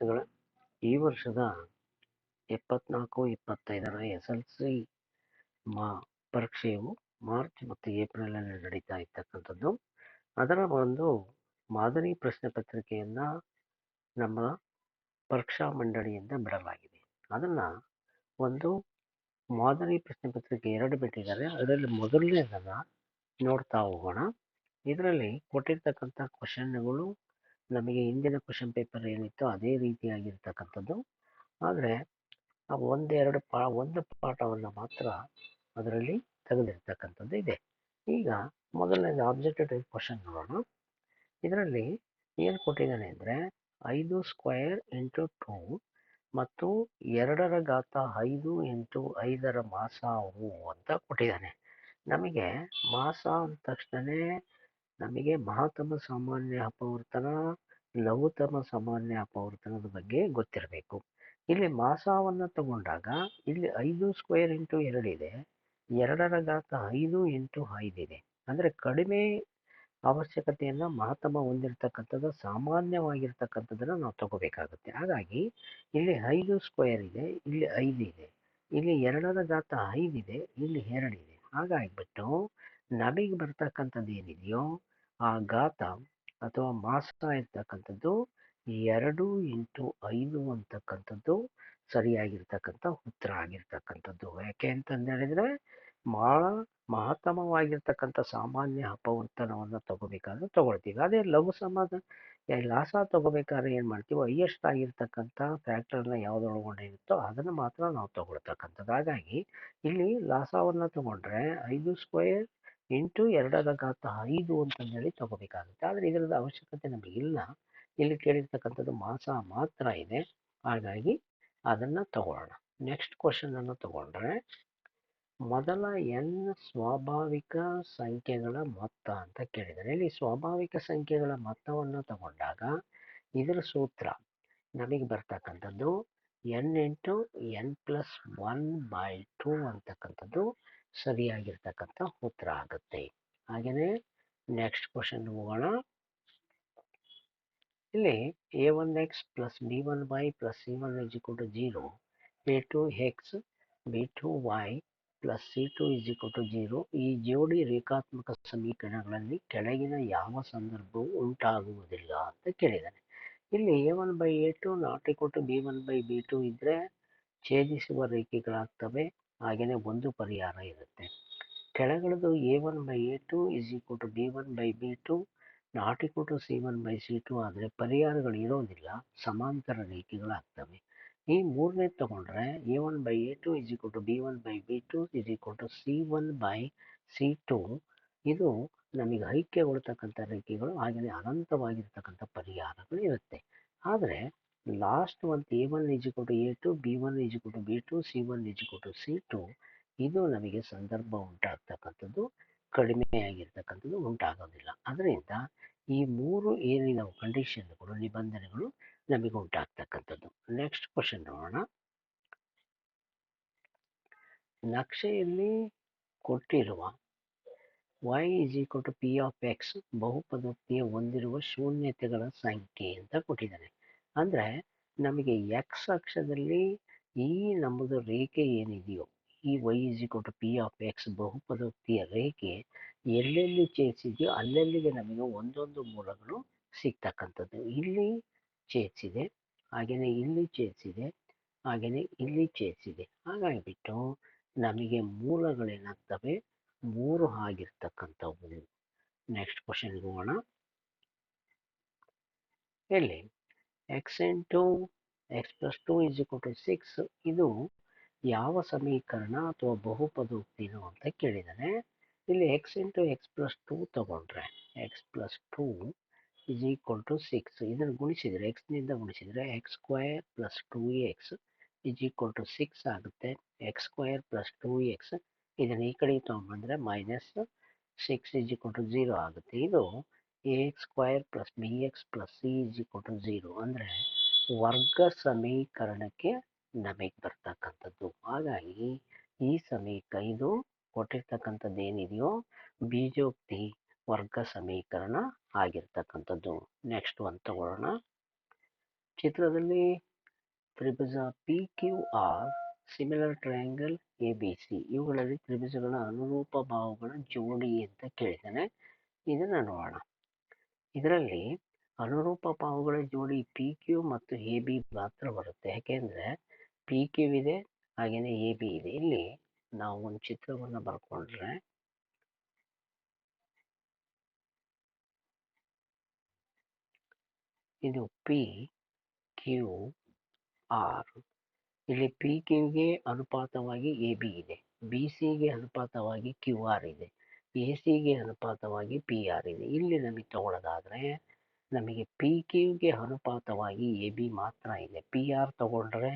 ವಿದ್ಯಾರ್ಥಿಗಳ ಈ ವರ್ಷದ ಎಪ್ಪತ್ನಾಲ್ಕು ಇಪ್ಪತ್ತೈದರ ಎಸ್ ಎಲ್ ಸಿ ಮಾ ಪರೀಕ್ಷೆಯು ಮಾರ್ಚ್ ಮತ್ತು ಏಪ್ರಿಲಲ್ಲಿ ನಡೀತಾ ಇರ್ತಕ್ಕಂಥದ್ದು. ಅದರ ಒಂದು ಮಾದರಿ ಪ್ರಶ್ನೆ ಪತ್ರಿಕೆಯನ್ನು ನಮ್ಮ ಪರೀಕ್ಷಾ ಮಂಡಳಿಯಿಂದ ಬಿಡಲಾಗಿದೆ. ಅದನ್ನು ಒಂದು ಮಾದರಿ ಪ್ರಶ್ನೆ ಪತ್ರಿಕೆ ಎರಡು ಬಿಟ್ಟಿದ್ದಾರೆ. ಅದರಲ್ಲಿ ಮೊದಲನೇದನ್ನು ನೋಡ್ತಾ ಹೋಗೋಣ. ಇದರಲ್ಲಿ ಕೊಟ್ಟಿರ್ತಕ್ಕಂಥ ಕ್ವಶನ್ಗಳು ನಮಗೆ ಹಿಂದಿನ ಕ್ವಶನ್ ಪೇಪರ್ ಏನಿತ್ತು ಅದೇ ರೀತಿಯಾಗಿರ್ತಕ್ಕಂಥದ್ದು. ಆದರೆ ಆ ಒಂದೆರಡು ಪಾ, ಒಂದು ಪಾಠವನ್ನು ಮಾತ್ರ ಅದರಲ್ಲಿ ತೆಗೆದಿರ್ತಕ್ಕಂಥದ್ದು ಇದೆ. ಈಗ ಮೊದಲನೇದು ಆಬ್ಜೆಕ್ಟಿವ್ ಕ್ವಶನ್ ನೋಡೋಣ. ಇದರಲ್ಲಿ ಏನು ಕೊಟ್ಟಿದ್ದಾನೆ ಅಂದರೆ, ಐದು ಸ್ಕ್ವಯರ್ ಇಂಟು ಟೂ ಮತ್ತು ಎರಡರ ಘಾತ ಐದು ಇಂಟು ಐದರ ಮಾಸಾವು ಅಂತ ಕೊಟ್ಟಿದ್ದಾನೆ. ನಮಗೆ ಮಾಸ ಅಂದ ತಕ್ಷಣವೇ ನಮಗೆ ಮಹಾತಮ ಸಾಮಾನ್ಯ ಅಪವರ್ತನ ಲಘುತಮ ಸಾಮಾನ್ಯ ಅಪವರ್ತನದ ಬಗ್ಗೆ ಗೊತ್ತಿರಬೇಕು. ಇಲ್ಲಿ ಮಾಸವನ್ನು ತಗೊಂಡಾಗ ಇಲ್ಲಿ ಐದು ಸ್ಕ್ವೇರ್ ಇಂಟು ಎರಡಿದೆ ಎರಡರ ಘಾತ ಐದು ಇಂಟು ಐದಿದೆ ಅಂದರೆ ಕಡಿಮೆ ಅವಶ್ಯಕತೆಯನ್ನು ಮಹತ್ತಮ ಹೊಂದಿರತಕ್ಕಂಥದ್ದು, ಸಾಮಾನ್ಯವಾಗಿರ್ತಕ್ಕಂಥದ್ದನ್ನು ನಾವು ತಗೋಬೇಕಾಗುತ್ತೆ. ಹಾಗಾಗಿ ಇಲ್ಲಿ ಐದು ಸ್ಕ್ವೇರ್ ಇದೆ, ಇಲ್ಲಿ ಐದು ಇದೆ. ಇಲ್ಲಿ ಎರಡರ ಘಾತ ಐದಿದೆ ಇಲ್ಲಿ ಎರಡಿದೆ ಹಾಗಾಗಿಬಿಟ್ಟು ನಮಗೆ ಬರ್ತಕ್ಕಂಥದ್ದು ಏನಿದೆಯೋ ಆ ಘಾತ ಅಥವಾ ಮಾಸ ಇರ್ತಕ್ಕಂಥದ್ದು ಎರಡು ಇಂಟು ಐದು ಅಂತಕ್ಕಂಥದ್ದು ಸರಿಯಾಗಿರ್ತಕ್ಕಂಥ ಉತ್ತರ ಆಗಿರ್ತಕ್ಕಂಥದ್ದು. ಯಾಕೆ ಅಂತಂದು ಹೇಳಿದರೆ ಭಾಳ ಮಹತ್ತಮವಾಗಿರ್ತಕ್ಕಂಥ ಸಾಮಾನ್ಯ ಅಪವರ್ತನವನ್ನು ತಗೋಬೇಕಾದ್ರೆ ತಗೊಳ್ತೀವಿ. ಅದೇ ಲಘು ಸಮಾಧಾನ ಲಾಸ ತಗೋಬೇಕಾದ್ರೆ ಏನು ಮಾಡ್ತೀವಿ ಹೈಯೆಸ್ಟ್ ಆಗಿರ್ತಕ್ಕಂಥ ಫ್ಯಾಕ್ಟರ್ನ ಯಾವ್ದು ಒಳಗೊಂಡಿರುತ್ತೋ ಅದನ್ನು ಮಾತ್ರ ನಾವು ತಗೊಳ್ತಕ್ಕಂಥದ್ದು. ಹಾಗಾಗಿ, ಇಲ್ಲಿ ಲಾಸವನ್ನು ತಗೊಂಡ್ರೆ ಐದು ಸ್ಕ್ವೇರ್ ಇಂಟು ಎರಡರ ಘಾತ ಐದು ಅಂತಂದೇಳಿ ತಗೋಬೇಕಾಗುತ್ತೆ. ಆದರೆ ಇದರದ ಅವಶ್ಯಕತೆ ನಮಗಿಲ್ಲ ಇಲ್ಲಿ. ಕೇಳಿರ್ತಕ್ಕಂಥದ್ದು ಮಾಸ ಮಾತ್ರ ಇದೆ. ಹಾಗಾಗಿ ಅದನ್ನು ತಗೊಳ್ಳೋಣ. ನೆಕ್ಸ್ಟ್ ಕ್ವಶನನ್ನು ತಗೊಂಡ್ರೆ, ಮೊದಲ ಎನ್ ಸ್ವಾಭಾವಿಕ ಸಂಖ್ಯೆಗಳ ಮೊತ್ತ ಅಂತ ಕೇಳಿದರೆ ಇಲ್ಲಿ ಸ್ವಾಭಾವಿಕ ಸಂಖ್ಯೆಗಳ ಮೊತ್ತವನ್ನು ತಗೊಂಡಾಗ ಇದರ ಸೂತ್ರ ನಮಗೆ ಬರ್ತಕ್ಕಂಥದ್ದು n into n plus one by two ಅಂತಕ್ಕಂಥದ್ದು ಸರಿಯಾಗಿರ್ತಕ್ಕಂಥ ಉತ್ತರ ಆಗುತ್ತೆ. ಹಾಗೆಯೇ ನೆಕ್ಸ್ಟ್ ಕ್ವಶನ್ ಹೋಗೋಣ ಇಲ್ಲಿ a one x plus b one y plus c one is to zero a two x b two y plus c two is to zero ಈ ಜೋಡಿ ರೇಖಾತ್ಮಕ ಸಮೀಕರಣಗಳಲ್ಲಿ ಕೆಳಗಿನ ಯಾವ ಸಂದರ್ಭವು ಉಂಟಾಗುವುದಿಲ್ಲ ಅಂತ ಕೇಳಿದ್ದಾನೆ ಇಲ್ಲಿ a one by a two not equal to b one by b two ಇದ್ದರೆ ಛೇದಿಸುವ ರೇಖೆಗಳಾಗ್ತವೆ. ಹಾಗೆಯೇ ಒಂದು ಪರಿಹಾರ ಇರುತ್ತೆ. ಕೆಳಗಡೆದು a one by a two is equal to b one by b two not equal to c one by c two ಆದರೆ ಪರಿಹಾರಗಳು ಇರೋದಿಲ್ಲ, ಸಮಾಂತರ ರೇಖೆಗಳಾಗ್ತವೆ. ಈ ಮೂರನೇ ತಗೊಂಡ್ರೆ a one by a two is equal to b one by b two is equal to c one by c two ಇದು ನಮಗೆ ಐಕ್ಯಗೊಳ್ತಕ್ಕಂಥ ರೇಖೆಗಳು ಹಾಗೆಯೇ ಅನಂತವಾಗಿರ್ತಕ್ಕಂಥ ಪರಿಹಾರಗಳು ಇರುತ್ತೆ. ಆದರೆ last one a one equal to a two b one equal to b two c one equal to c two ಇದು ನಮಗೆ ಸಂದರ್ಭ ಉಂಟಾಗ್ತಕ್ಕಂಥದ್ದು ಕಡಿಮೆಯಾಗಿರ್ತಕ್ಕಂಥದ್ದು ಉಂಟಾಗೋದಿಲ್ಲ. ಅದರಿಂದ ಈ ಮೂರು ಏನಿದಾವೆ ಕಂಡೀಷನ್ಗಳು ನಿಬಂಧನೆಗಳು ನಮಗೆ ಉಂಟಾಗ್ತಕ್ಕಂಥದ್ದು. ನೆಕ್ಸ್ಟ್ ಕ್ವಶನ್ ನೋಡೋಣ. ನಕ್ಷೆಯಲ್ಲಿ ಕೊಟ್ಟಿರುವ y is equal to p of x ಬಹುಪದೋಕ್ತಿಯ ಹೊಂದಿರುವ ಶೂನ್ಯತೆಗಳ ಸಂಖ್ಯೆ ಅಂತ ಕೊಟ್ಟಿದ್ದಾನೆ. ಅಂದರೆ ನಮಗೆ ಎಕ್ಸ್ ಅಕ್ಷದಲ್ಲಿ ಈ ನಮ್ಮದು ರೇಖೆ ಏನಿದೆಯೋ, ಈ y is to p of x ಬಹುಪದೋಕ್ತಿಯ ರೇಖೆ ಎಲ್ಲೆಲ್ಲಿ ಛೇದಿಸಿದೆಯೋ ಅಲ್ಲೆಲ್ಲಿಗೆ ನಮಗೆ ಒಂದೊಂದು ಮೂಲಗಳು ಸಿಗ್ತಕ್ಕಂಥದ್ದು. ಇಲ್ಲಿ ಛೇದಿಸಿದೆ ಹಾಗೆಯೇ ಇಲ್ಲಿ ಛೇದಿಸಿದೆ ಹಾಗೆಯೇ ಇಲ್ಲಿ ಛೇದಿಸಿದೆ. ಹಾಗಾಗಿಬಿಟ್ಟು ನಮಗೆ ಮೂಲಗಳೇನಾಗ್ತವೆ? ಮೂರು ಆಗಿರ್ತಕ್ಕಂಥವು. ನೆಕ್ಸ್ಟ್ ಕ್ವಶನ್ಗೆ ಹೋಗೋಣ. ಇಲ್ಲಿ x into x plus two is equal to six ಇದು ಯಾವ ಸಮೀಕರಣ ಅಥವಾ ಬಹುಪದೋಕ್ತಿನೋ ಅಂತ ಕೇಳಿದ್ದಾನೆ ಇಲ್ಲಿ x into x plus two ತಗೊಂಡ್ರೆ x plus two is equal to six ಇದನ್ನು ಗುಣಿಸಿದರೆ ಎಕ್ಸ್ನಿಂದ ಗುಣಿಸಿದರೆ x square plus two x is equal to six ಆಗುತ್ತೆ. ಎಕ್ಸ್ ಸ್ಕ್ವಯರ್ ಪ್ಲಸ್ ಟೂ ಎಕ್ಸ್ ಇದನ್ನು ಈ ಕಡೆ ತೊಗೊಂಡ್ಬಂದರೆ minus six is equal to zero ಆಗುತ್ತೆ. ಇದು x square plus b x plus c is equal to zero ಅಂದರೆ ವರ್ಗ ಸಮೀಕರಣಕ್ಕೆ ನಮಗೆ ಬರ್ತಕ್ಕಂಥದ್ದು. ಹಾಗಾಗಿ ಈ ಸಮೀಕ, ಇದು ಕೊಟ್ಟಿರ್ತಕ್ಕಂಥದ್ದು ಏನಿದೆಯೋ ಬೀಜೋಕ್ತಿ ವರ್ಗ ಸಮೀಕರಣ ಆಗಿರ್ತಕ್ಕಂಥದ್ದು. ನೆಕ್ಸ್ಟ್ ಒಂದು ತಗೊಳ್ಳೋಣ ಚಿತ್ರದಲ್ಲಿ ತ್ರಿಭುಜ p q r similar triangle a b c ಇವುಗಳಲ್ಲಿ ತ್ರಿಭುಜಗಳ ಅನುರೂಪ ಭಾವಗಳ ಜೋಡಿ ಅಂತ ಕೇಳಿದ್ದಾನೆ. ಇದನ್ನು ನೋಡೋಣ. ಇದರಲ್ಲಿ ಅನುರೂಪ ಪಾವುಗಳ ಜೋಡಿ ಪಿ ಕ್ಯೂ ಮತ್ತು ಎ ಬಿ ಮಾತ್ರ ಬರುತ್ತೆ. ಯಾಕೆಂದರೆ ಪಿ ಕ್ಯೂ ಇದೆ ಹಾಗೆಯೇ ಎ ಬಿ ಇದೆ. ಇಲ್ಲಿ ನಾವು ಒಂದು ಚಿತ್ರವನ್ನು ಬರ್ಕೊಂಡ್ರೆ ಇದು ಪಿ ಕ್ಯೂ ಆರ್ ಇಲ್ಲಿ ಪಿ ಕ್ಯೂಗೆ ಅನುಪಾತವಾಗಿ ಎ ಬಿ ಇದೆ. ಬಿ ಸಿಗೆ ಅನುಪಾತವಾಗಿ ಕ್ಯೂ ಆರ್ ಇದೆ. ಎ ಸಿಗೆ ಅನುಪಾತವಾಗಿ ಪಿ ಆರ್ ಇದೆ. ಇಲ್ಲಿ ನಮಗೆ ತಗೊಳ್ಳೋದಾದರೆ ನಮಗೆ ಪಿ ಕ್ಯೂಗೆ ಅನುಪಾತವಾಗಿ ಎ ಬಿ ಮಾತ್ರ ಇದೆ. ಪಿ ಆರ್ ತಗೊಂಡ್ರೆ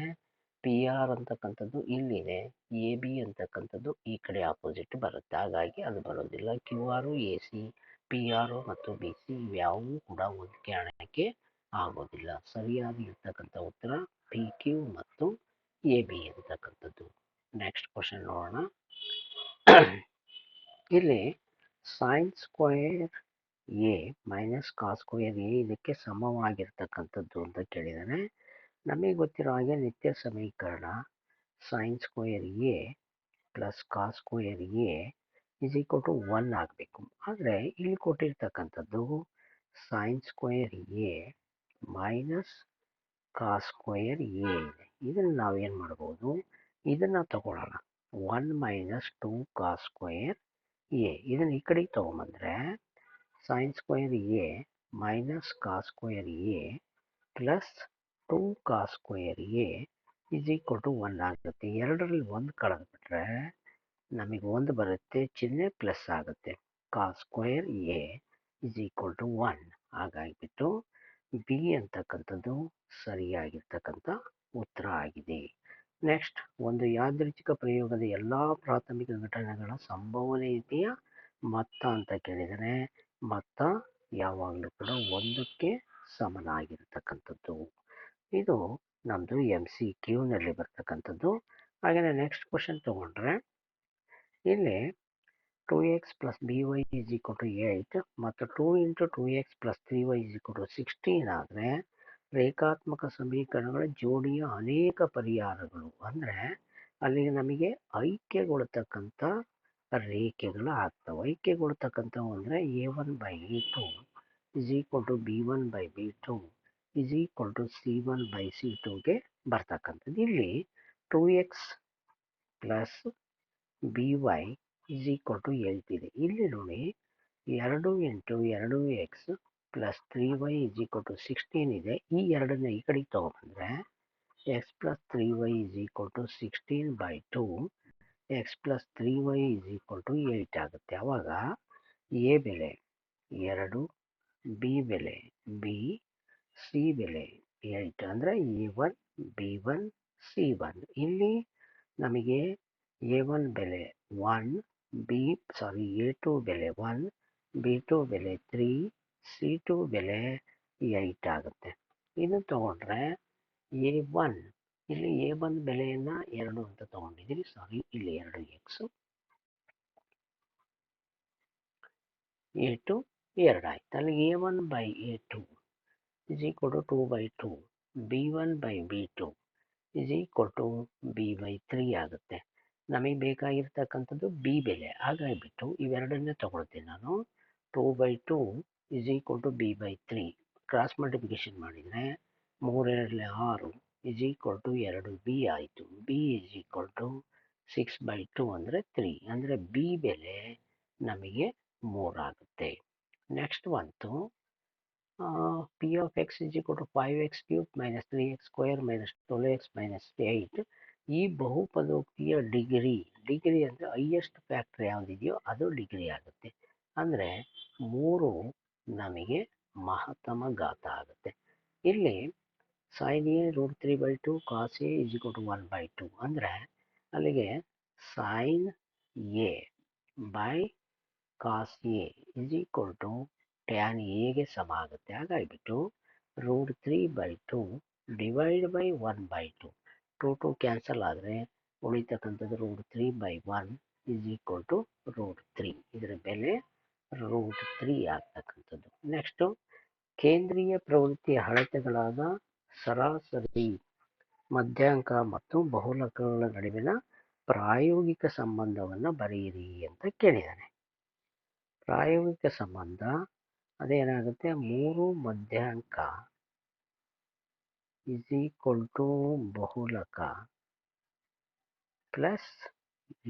ಪಿ ಆರ್ ಅಂತಕ್ಕಂಥದ್ದು ಇಲ್ಲಿದೆ. ಎ ಬಿ ಅಂತಕ್ಕಂಥದ್ದು ಈ ಕಡೆ ಆಪೋಸಿಟ್ ಬರುತ್ತೆ. ಹಾಗಾಗಿ ಅದು ಬರೋದಿಲ್ಲ. ಕ್ಯೂ ಆರು ಎ ಸಿ ಪಿ ಆರು ಮತ್ತು ಬಿ ಸಿ ಇವ್ಯಾವೂ ಕೂಡ ಹೊಂದಿಕೆ ಆಗೋದಿಲ್ಲ. ಸರಿಯಾಗಿ ಇರ್ತಕ್ಕಂಥ ಉತ್ತರ ಪಿ ಕ್ಯೂ ಮತ್ತು ಎ ಬಿ ಅಂತಕ್ಕಂಥದ್ದು. ನೆಕ್ಸ್ಟ್ ಕ್ವಶನ್ ನೋಡೋಣ. ಇಲ್ಲಿ sine square a minus cos square a ಇದಕ್ಕೆ ಸಮವಾಗಿರ್ತಕ್ಕಂಥದ್ದು ಅಂತ ಕೇಳಿದ್ದಾನೆ ನಮಗೆ ಗೊತ್ತಿರೋ ಹಾಗೆ ನಿತ್ಯ ಸಮೀಕರಣ sine square a plus cos square a is equal to one ಆಗಬೇಕು. ಆದರೆ ಇಲ್ಲಿ ಕೊಟ್ಟಿರ್ತಕ್ಕಂಥದ್ದು sine square a minus cos square a ಇದೆ. ಇದನ್ನು ನಾವೇನು ಮಾಡ್ಬೋದು? ಇದನ್ನು ತಗೊಳ್ಳೋಣ. One minus two cos square a ಇದನ್ನು ಈ ಕಡೆಗೆ ತೊಗೊಂಬಂದರೆ sine square a minus cos square a plus two cos square a is equal to one ಆಗುತ್ತೆ. ಎರಡರಲ್ಲಿ ಒಂದು ಕಳೆದ್ಬಿಟ್ರೆ ನಮಗೆ ಒಂದು ಬರುತ್ತೆ, ಚಿಹ್ನೆ ಪ್ಲಸ್ ಆಗುತ್ತೆ. Cos square a is equal to one ಹಾಗಾಗಿಬಿಟ್ಟು B ಅಂತಕ್ಕಂಥದ್ದು ಸರಿಯಾಗಿರ್ತಕ್ಕಂಥ ಉತ್ತರ ಆಗಿದೆ. ನೆಕ್ಸ್ಟ್ ಒಂದು ಯಾದೃಚ್ಛಿಕ ಪ್ರಯೋಗದ ಎಲ್ಲ ಪ್ರಾಥಮಿಕ ಘಟನೆಗಳ ಸಂಭವನೀಯತೆಯ ಮೊತ್ತ ಅಂತ ಕೇಳಿದರೆ, ಮೊತ್ತ ಯಾವಾಗಲೂ ಕೂಡ ಒಂದಕ್ಕೆ ಸಮನಾಗಿರ್ತಕ್ಕಂಥದ್ದು. ಇದು ನಮ್ಮದು ಎಂ ಸಿ ಕ್ಯೂನಲ್ಲಿ ಬರ್ತಕ್ಕಂಥದ್ದು. ಹಾಗೆಯೇ ನೆಕ್ಸ್ಟ್ ಕ್ವಶನ್ ತೊಗೊಂಡ್ರೆ, ಇಲ್ಲಿ two x plus b y is equal to eight ಮತ್ತು two into two x plus three y is equal to sixteen ಆದರೆ ರೇಖಾತ್ಮಕ ಸಮೀಕರಣಗಳ ಜೋಡಿಯ ಅನೇಕ ಪರಿಹಾರಗಳು. ಅಂದರೆ ಅಲ್ಲಿ ನಮಗೆ ಐಕ್ಯಗೊಳ್ತಕ್ಕಂಥ ರೇಖೆಗಳು ಆಗ್ತವೆ. ಐಕ್ಯಗೊಳ್ತಕ್ಕಂಥವು ಅಂದರೆ a one by a two is equal to b one by b two is equal to c one by c ಟುಗೆ ಬರ್ತಕ್ಕಂಥದ್ದು. ಇಲ್ಲಿ two x plus b y is equal to ಇದೆ. ಇಲ್ಲಿ ನೋಡಿ, ಎರಡು ಇಂಟು ಎರಡು x plus three y is equal to sixteen ಇದೆ. ಈ ಎರಡನ್ನ ಈ ಕಡೆಗೆ ತೊಗೊಂಬಂದರೆ x plus three y is equal to sixteen by two x plus three y is equal to eight ಆಗುತ್ತೆ. ಆವಾಗ ಎ ಬೆಲೆ ಎರಡು ಬಿ ಬೆಲೆ ಬಿ ಸಿ ಬೆಲೆ ಏಯ್ಟ್ ಅಂದರೆ a one b one c one ಇಲ್ಲಿ ನಮಗೆ ಎ ಒನ್ ಬೆಲೆ one b sorry a two ಬೆಲೆ ಒನ್ ಬಿ ಟು ಬೆಲೆ ತ್ರೀ ಸಿ ಟು ಬೆಲೆ ಏಯ್ಟ್ ಆಗುತ್ತೆ. ಇದು ತೊಗೊಂಡ್ರೆ ಎ ಒನ್, ಇಲ್ಲಿ ಎ ಒನ್ ಬೆಲೆಯನ್ನು ಎರಡು ಅಂತ ತೊಗೊಂಡಿದ್ದೀವಿ ಸಾರಿ, ಇಲ್ಲಿ ಎರಡು ಎಕ್ಸು. ಎ ಟು, ಎರಡು ಆಯ್ತು. ಅಲ್ಲಿ a one by a two is equal to two by two. B one by b two is equal to b by three ಆಗುತ್ತೆ. ನಮಗೆ ಬೇಕಾಗಿರ್ತಕ್ಕಂಥದ್ದು ಬಿ ಬೆಲೆ. ಹಾಗಾಗಿಬಿಟ್ಟು ಇವೆರಡನ್ನೇ ತಗೊಳ್ತೀನಿ ನಾನು. Two by two is equal to b by three cross multiplication ಮಾಡಿದರೆ ಮೂರೆರಡಲೆ ಆರು ಇಸ್ ಈಕ್ವಲ್ ಟು ಎರಡು ಬಿ ಆಯಿತು. B is equal to six by two ಅಂದರೆ ತ್ರೀ ಅಂದರೆ ಬಿ ಬೆಲೆ ನಮಗೆ ಮೂರಾಗುತ್ತೆ ನೆಕ್ಸ್ಟ್ ಬಂತು. P of x is equal to five x cube minus three x square minus twelve x minus eight ಈ ಬಹುಪದೋಕ್ತಿಯ ಡಿಗ್ರಿ ಡಿಗ್ರಿ ಅಂದರೆ ಹೈಯೆಸ್ಟ್ ಫ್ಯಾಕ್ಟ್ರ್ ಯಾವುದಿದೆಯೋ ಅದು ಡಿಗ್ರಿ ಆಗುತ್ತೆ. ಅಂದರೆ ಮೂರು ನಮಗೆ ಮಹತ್ತಮ ಘಾತ ಆಗುತ್ತೆ. ಇಲ್ಲಿ sine a root three by two cos a is equal to one by two ಅಂದರೆ ಅಲ್ಲಿಗೆ sine a by cos a is equal to tan ಎಗೆ ಸಮ ಆಗುತ್ತೆ. ಹಾಗಾಗಿಬಿಟ್ಟು root three by two divide by one by two two two cancel ಆದರೆ ಉಳಿತಕ್ಕಂಥದ್ದು root three by one is equal to root three ಇದರ ಬೆಲೆ root three ಆಗ್ತಕ್ಕಂಥದ್ದು. Next ಕೇಂದ್ರೀಯ ಪ್ರವೃತ್ತಿಯ ಅಳತೆಗಳಾದ ಸರಾಸರಿ, ಮಧ್ಯಾಂಕ ಮತ್ತು ಬಹುಲಕಗಳ ನಡುವಿನ ಪ್ರಾಯೋಗಿಕ ಸಂಬಂಧವನ್ನು ಬರೆಯಿರಿ ಅಂತ ಕೇಳಿದ್ದಾನೆ ಪ್ರಾಯೋಗಿಕ ಸಂಬಂಧ ಅದೇನಾಗುತ್ತೆ? ಮೂರು ಮಧ್ಯಾಂಕ ಇಸ್ ಈಕ್ವಲ್ ಟು ಬಹುಲಕ ಪ್ಲಸ್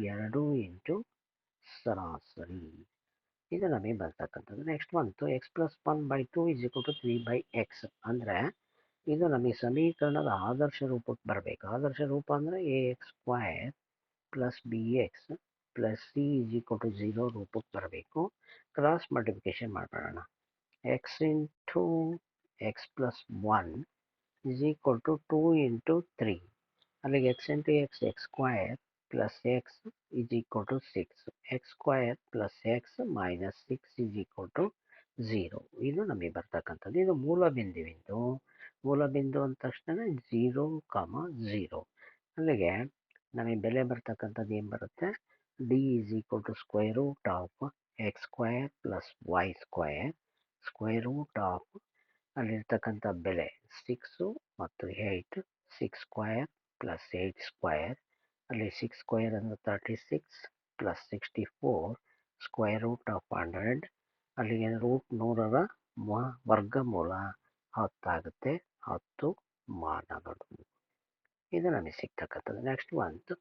ಎರಡು ಇಂಟು ಸರಾಸರಿ. ಇದು ನಮಗೆ ಬರ್ತಕ್ಕಂಥದ್ದು? ನೆಕ್ಸ್ಟ್ ಬಂತು x plus one by two is equal to three by x ಅಂದರೆ ಇದು ನಮಗೆ ಸಮೀಕರಣದ ಆದರ್ಶ ರೂಪಕ್ಕೆ ಬರಬೇಕು. ಆದರ್ಶ ರೂಪ ಅಂದರೆ a x square plus b x plus c is equal to zero ರೂಪಕ್ಕೆ ಬರಬೇಕು. ಕ್ರಾಸ್ ಮಲ್ಟಿಪ್ಲಿಕೇಶನ್ ಮಾಡೋಣ x into x plus one is equal to two into three ಅಲ್ಲಿಗೆ x into x x square plus x is equal to six x square plus x minus six is equal to zero ಇದು ನಮಗೆ ಬರ್ತಕ್ಕಂಥದ್ದು. ಇದು ಮೂಲ ಬಿಂದುವಿಂದು. ಮೂಲ ಬಿಂದು ಅಂದ ತಕ್ಷಣ ಝೀರೋ ಕಾಮ ಝೀರೋ ಅಲ್ಲಿಗೆ ನಮಗೆ ಬೆಲೆ ಬರ್ತಕ್ಕಂಥದ್ದು ಏನು ಬರುತ್ತೆ? D is equal to square root of x square plus y square square root of ಅಲ್ಲಿರ್ತಕ್ಕಂಥ ಬೆಲೆ ಸಿಕ್ಸು ಮತ್ತು eight six square plus eight square ಅಲ್ಲಿ ಸಿಕ್ಸ್ ಸ್ಕ್ವೇರ್ ಅಂದರೆ thirty six plus sixty four square root of hundred ಅಲ್ಲಿಗೆ root ನೂರರ ಮ ವರ್ಗಮೂಲ ಹತ್ತಾಗುತ್ತೆ ಹತ್ತು ಮಾನಗಳು. ಇದು ನಮಗೆ ಸಿಗ್ತಕ್ಕಂಥದ್ದು ನೆಕ್ಸ್ಟ್ ಬಂತು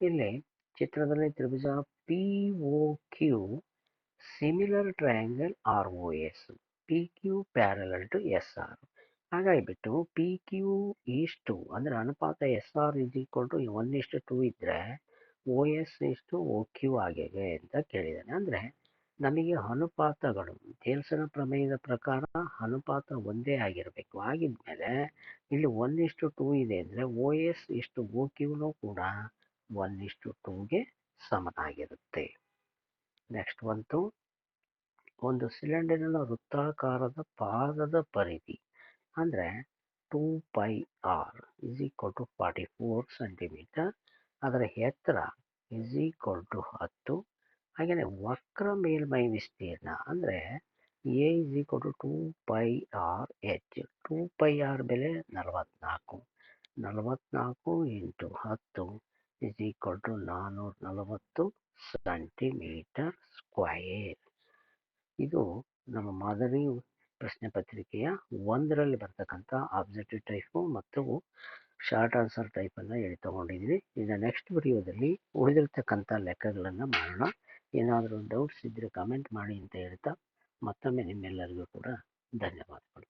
ಇಲ್ಲಿ ಚಿತ್ರದಲ್ಲಿ ತ್ರಿಭುಜ p o q similar triangle r o s p q parallel to s r ಹಾಗಾಗಿಬಿಟ್ಟು P q ಇಷ್ಟು ಅಂದರೆ ಅನುಪಾತ s r is equal to one ಇಷ್ಟು ಟು ಇದ್ದರೆ ಓ ಎಸ್ ಇಷ್ಟು ಓ ಕ್ಯೂ ಆಗಿದೆ ಅಂತ ಕೇಳಿದ್ದಾನೆ ಅಂದರೆ ನಮಗೆ ಅನುಪಾತಗಳು, ತೇಲ್ಸನ ಪ್ರಮೇಯದ ಪ್ರಕಾರ ಅನುಪಾತ ಒಂದೇ ಆಗಿರಬೇಕು. ಆಗಿದ್ಮೇಲೆ ಇಲ್ಲಿ ಒನ್ ಇಷ್ಟು ಟೂ ಇದೆ ಅಂದರೆ ಓ ಎಸ್ ಇಷ್ಟು ಓ ಕ್ಯೂನೂ ಕೂಡ ಒನ್ ಇಷ್ಟು ಟೂಗೆ ಸಮನಾಗಿರುತ್ತೆ. ನೆಕ್ಸ್ಟ್ ಬಂತು. ಒಂದು ಸಿಲಿಂಡರಿನ ವೃತ್ತಾಕಾರದ ಪಾದದ ಪರಿಧಿ. ಅಂದರೆ two pi r is equal to forty four centimetre ಅದರ ಎತ್ತರ ಇಸ್ ಈಕ್ವಲ್ ಟು ಹತ್ತು. ಹಾಗೆಯೇ ವಕ್ರ ಮೇಲ್ಮೈ ವಿಸ್ತೀರ್ಣ ಅಂದರೆ A is equal to two pi R H two pi R ಬೆಲೆ ನಲವತ್ತ್ನಾಲ್ಕು ನಲವತ್ತ್ನಾಲ್ಕು ಇಂಟು ಹತ್ತು ಇಸ್ ಈಕ್ವಲ್ ಟು ನಾನ್ನೂರ ನಲವತ್ತು ಸೆಂಟಿಮೀಟರ್ ಸ್ಕ್ವಯರ್ ಇದು ನಮ್ಮ ಮಾದರಿ ಪ್ರಶ್ನೆ ಪತ್ರಿಕೆಯ ಒಂದರಲ್ಲಿ ಬರ್ತಕ್ಕಂಥ ಆಬ್ಜೆಕ್ಟಿವ್ ಟೈಪು ಮತ್ತು ಶಾರ್ಟ್ ಆನ್ಸರ್ ಟೈಪನ್ನು ಹೇಳಿ ತೊಗೊಂಡಿದ್ದೀವಿ ಇನ್ನು ನೆಕ್ಸ್ಟ್ ವಿಡಿಯೋದಲ್ಲಿ ಉಳಿದಿರ್ತಕ್ಕಂಥ ಲೆಕ್ಕಗಳನ್ನು ಮಾಡೋಣ. ಏನಾದರೂ ಡೌಟ್ಸ್ ಇದ್ದರೆ ಕಮೆಂಟ್ ಮಾಡಿ ಅಂತ ಹೇಳ್ತಾ ಮತ್ತೊಮ್ಮೆ ನಿಮ್ಮೆಲ್ಲರಿಗೂ ಕೂಡ ಧನ್ಯವಾದಗಳು.